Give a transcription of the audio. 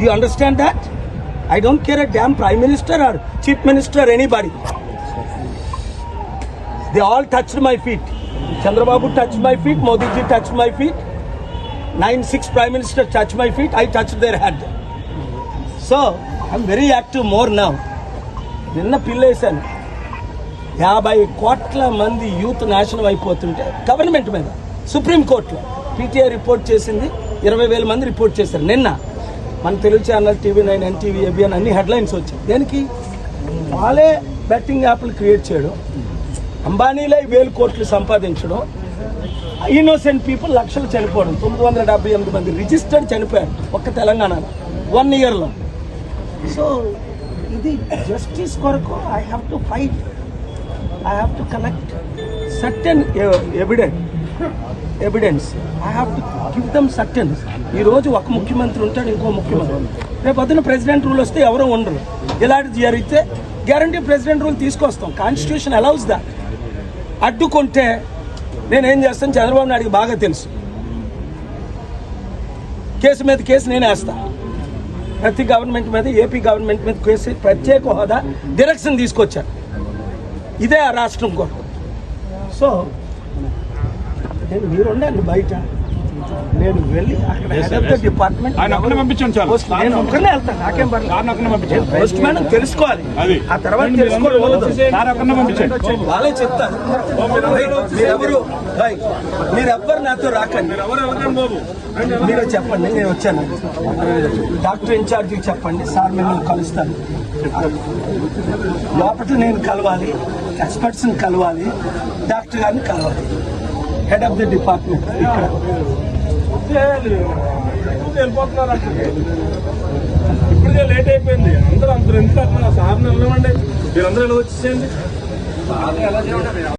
Do you understand that? I don't care a damn prime minister or chief minister or anybody. They all touched my feet. Chandrababu touched my feet, Modi ji touched my feet. Nine, six prime minister touched my feet, I touched their head. So, I'm very active more now. నిన్న పిల్లేశాను యాభై కోట్ల మంది youth నాశనం అయిపోతుంటే government మీద సుప్రీంకోర్టులో PTI report చేసింది ఇరవై వేల మంది రిపోర్ట్ చేశారు నిన్న మన Telugu channel TV nine NTV ABN అన్ని హెడ్లైన్స్ వచ్చాయి. దేనికి? వాళ్ళే బెట్టింగ్ యాప్లు క్రియేట్ చేయడం అంబానీలే వేలు కోట్లు సంపాదించడం ఇన్నోసెంట్ పీపుల్ లక్షలు చనిపోవడం. తొమ్మిది వందల డెబ్బై ఎనిమిది మంది రిజిస్టర్డ్ చనిపోయారు ఒక్క తెలంగాణలో. వన్ ఇయర్లో సో ఇది జస్టిస్ కొరకు I have to fight I have to collect certain evident evidence I have to give them certain ఈరోజు ఒక ముఖ్యమంత్రి ఉంటాడు ఇంకో ముఖ్యమంత్రి. రేపు పొద్దున ప్రెసిడెంట్ రూల్ వస్తే ఎవరో ఉండరు. ఇలాంటి జరిగితే గ్యారంటీ ప్రెసిడెంట్ రూల్ తీసుకొస్తాం. కాన్స్టిట్యూషన్ అలౌస్ దా అడ్డుకుంటే నేనేం చేస్తాను? చంద్రబాబు నాయుడికి బాగా తెలుసు. కేసు మీద కేసు నేను వేస్తా. ప్రతి గవర్నమెంట్ మీద ఏపీ గవర్నమెంట్ మీద కేసు ప్రత్యేక హోదా డిరెక్షన్ తీసుకొచ్చాను ఇదే ఆ రాష్ట్రం కొరకు సో నేను మీరు ఉండండి బయట. నేను వెళ్ళి అక్కడ department ఆయన ఒక్కనే పంపించండి చాలు. నేను ఒక్కనే వెళ్తాను నాకేం పర్లేదు. ఒక్కనే పంపించండి. పోస్ట్ మ్యాన్ తెలుసుకోవాలి. అది. ఆ తర్వాత. సార్ ఒక్కనే పంపించండి. వాళ్ళే చెప్తారు. మీరెవరు. మీరెవ్వరు నాతో రాకండి. మీరు చెప్పండి నేను వచ్చాను. డాక్టర్ ఇన్ఛార్జికి చెప్పండి సార్ మిమ్మల్ని కలుస్తాను. లోపల నేను కలవాలి ఎక్స్పర్ట్స్ని కలవాలి డాక్టర్ గారిని కలవాలి. హెడ్ ఆఫ్ ది డిపార్ట్మెంట్ ఇక్కడ వెళ్ళిపోతున్నారు ఇప్పటికే లేట్ అయిపోయింది. అందరూ అందరూ ఎంత సార్ వెళ్ళమండి. మీరందరూ ఎలా వచ్చేసేయండి.